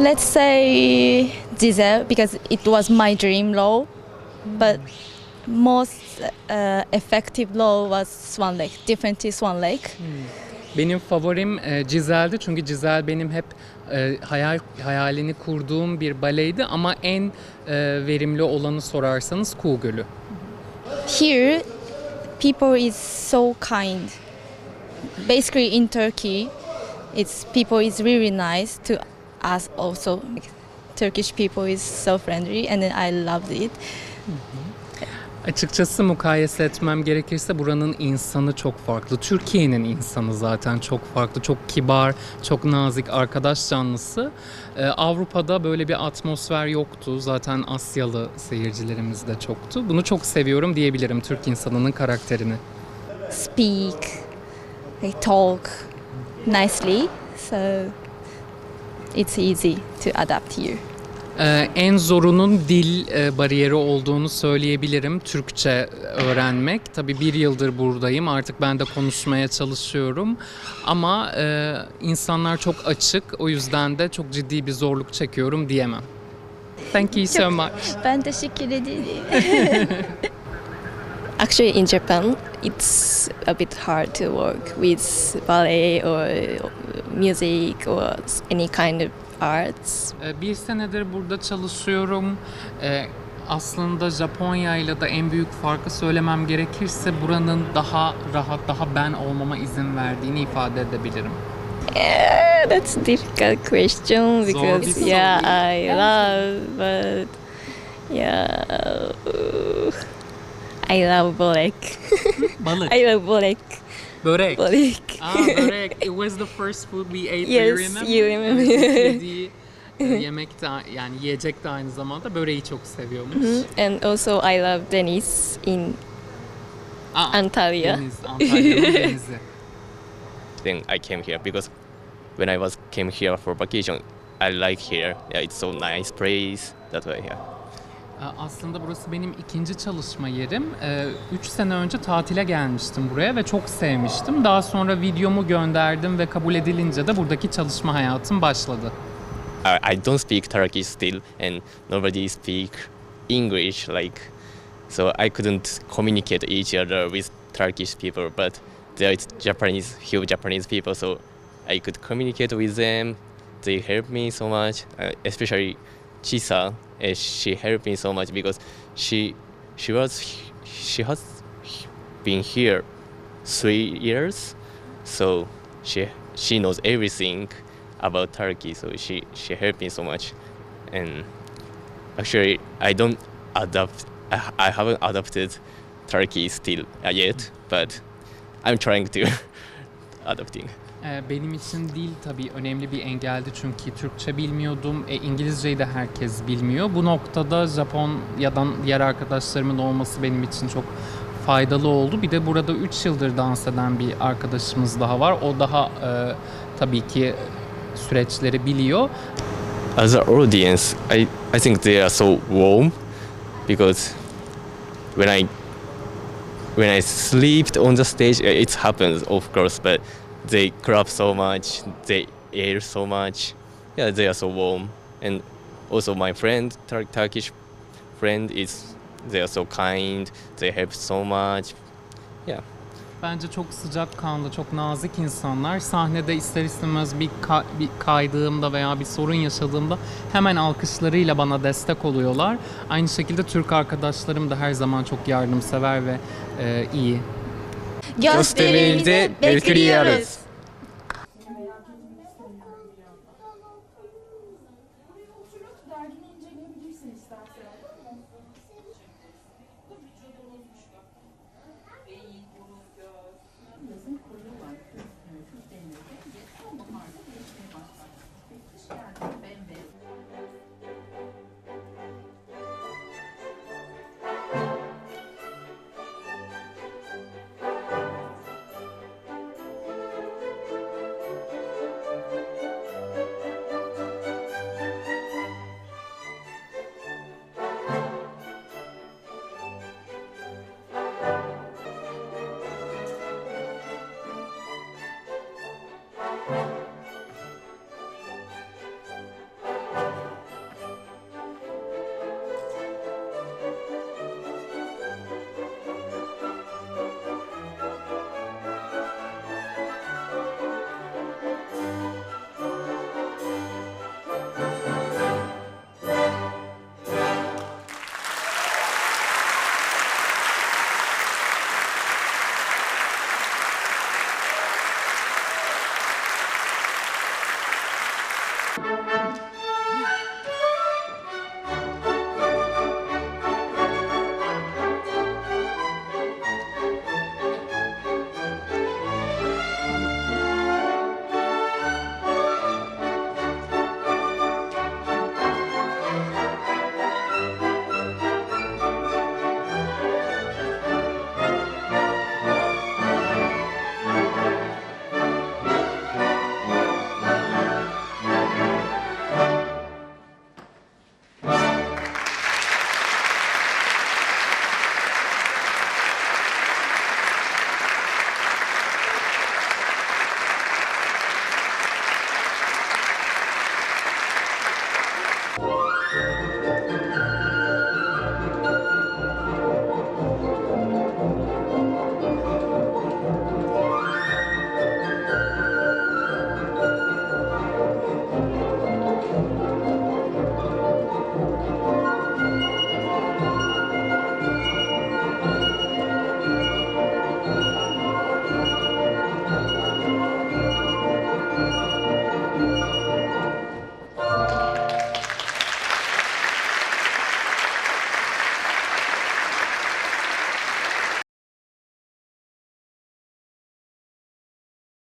Let's say Giselle because it was my dream role, but most uh, effective role was Swan Lake, different Swan Lake. Benim favorim e, Cizel'di çünkü Cizel benim hep e, hayal hayalini kurduğum bir baleydi ama en e, verimli olanı sorarsanız Kuğu Gölü. Here, people is so kind. Basically, in Turkey, it's people is really nice to us also. Turkish people is so friendly, and I loved it. Açıkçası mukayese etmem gerekirse buranın insanı çok farklı. Türkiye'nin insanı zaten çok farklı. Çok kibar, çok nazik, arkadaş canlısı. Ee, Avrupa'da böyle bir atmosfer yoktu. Zaten Asyalı seyircilerimiz de çoktu. Bunu çok seviyorum diyebilirim Türk insanının karakterini. Speak, they talk nicely, so it's easy to adapt here. Ee, en zorunun dil e, bariyeri olduğunu söyleyebilirim. Türkçe öğrenmek. Tabii bir yıldır buradayım. Artık ben de konuşmaya çalışıyorum. Ama e, insanlar çok açık. O yüzden de çok ciddi bir zorluk çekiyorum diyemem. Thank you so much. Ben teşekkür ederim. Actually, in Japan, it's a bit hard to work with ballet or music or any kind of arts. Ee, Bir senedir burada çalışıyorum. Ee, Aslında Japonya ile de en büyük farkı söylemem gerekirse buranın daha rahat, daha ben olmama izin verdiğini ifade edebilirim. Yeah, that's a difficult question because yeah, I love, but yeah, I love bolek. Balık, I love bolek. börek. Bolek. Ah, börek. It was the first food we ate. Do you Yes, remember? you remember. Yediği, yemek de yani yiyecek de aynı zamanda böreği çok seviyormuş. And also, I love Venice in Aa, Antalya. Deniz, Antalya'nın denizi. then I came here because when I was came here for vacation, I like here. Yeah, it's so nice place. That's why yeah. Ee, Aslında burası benim ikinci çalışma yerim. 3 sene önce tatile gelmiştim buraya ve çok sevmiştim. Daha sonra videomu gönderdim ve kabul edilince de buradaki çalışma hayatım başladı. I, I don't speak Turkish still, and nobody speak English like, so I couldn't communicate each other with Turkish people. But there is Japanese, few Japanese people, so I could communicate with them. They helped me so much, uh, especially Chisa. Uh, she helped me so much because she she was she has been here three years, so she she knows everything about Turkey. So she she helped me so much, and actually I don't adapt. I, I haven't adapted Turkey still uh, yet, but I'm trying to adapting. Ee, Benim için dil tabii önemli bir engeldi çünkü Türkçe bilmiyordum, e, İngilizceyi de herkes bilmiyor. Bu noktada Japonya'dan diğer arkadaşlarımın olması benim için çok faydalı oldu. Bir de burada 3 yıldır dans eden bir arkadaşımız daha var. O daha e, tabii ki süreçleri biliyor. As an audience, I I think they are so warm because when I when I slept on the stage, it happens of course, but they clap so much, they air so much. Yeah, they are so warm, and also my friend, Tur- Turkish friend, is they are so kind. They help so much. Yeah, Bence çok sıcakkanlı, çok nazik insanlar. Sahnede ister istemez bir, ka- bir kaydığımda veya bir sorun yaşadığımda hemen alkışlarıyla bana destek oluyorlar. Aynı şekilde Türk arkadaşlarım da her zaman çok yardımsever ve e, iyi. Gösterimizde bekliyoruz.